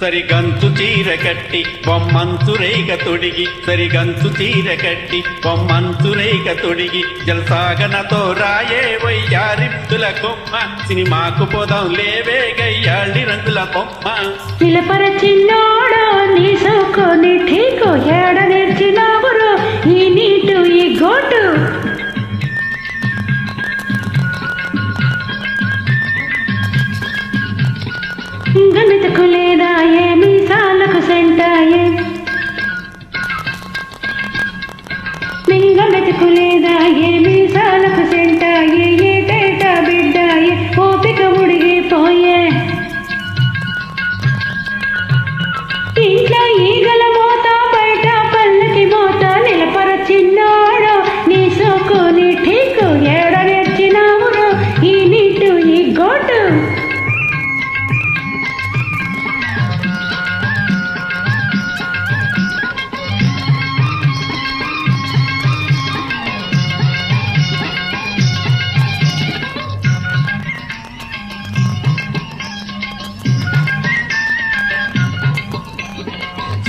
సరిగంతు చీర కట్టి బొమ్మంతు రేగ తొడిగి సరిగంతు చీర కట్టి బొమ్మంతు రేగ తొడిగి జలసాగనతో రాయే వయ్యారిద్దుల కొమ్మ. సినిమాకు పోదాం లేవే గయ్యాళ్ళి రంగుల బొమ్మ. నిలపర చిన్నోడో నీ సోకో నీ ఠీకో ఏడ నేర్చినావురో? ఈ నీటు ఈ గోటు. గణితకు సాలకు సెంటాయే మింగమెతుకు లేదా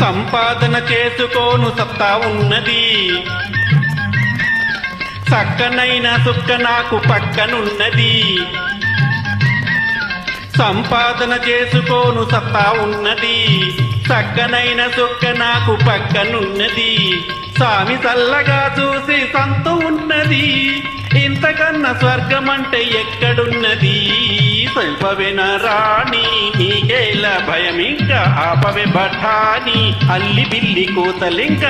సంపాదన చేసుకోను సత్తా ఉన్నది. చక్కనైన సుక్క నాకు పక్కనున్నది. సంపాదన చేసుకోను సత్తా ఉన్నది. చక్కనైన సుక్క నాకు పక్కనున్నది. సామి చల్లగా చూసి సంత ఉన్నది. ఇంతకన్నా స్వర్గమంటే ఎక్కడున్నది? స్వల్పవేన రాణి. భయమింక ఆపవే బఠాని అల్లి బిల్లి కోతలింక.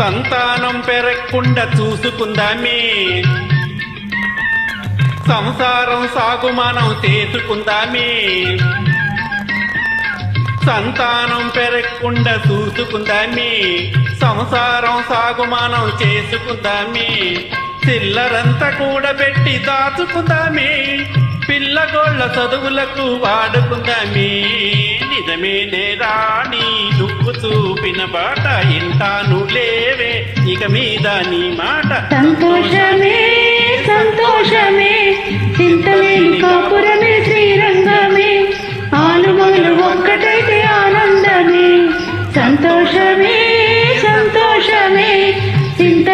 సంతానం పెరగకుండా చూసుకుందామే. సంసారం సాగుమానం చేసుకుందామే సంతానం పెరగకుండా చూసుకుందామే. సంసారం సాగుమానం చేసుకుందామే. చిల్లరంతా కూడా పెట్టి దాచుకుందామే. పిల్లగోళ్ళ చదువులకు వాడుకుందామే. నిజమే నేరా నీ దుక్కు చూపిన బాట ఇంటానులే. ఇక మీద నీ మాట సంతోషమే సంతోషమే చింతలేని కాపురమే శ్రీరంగమే ఆలుమలు ఒక్కటైతే ఆనందమే. సంతోషమే సంతోషమే చింత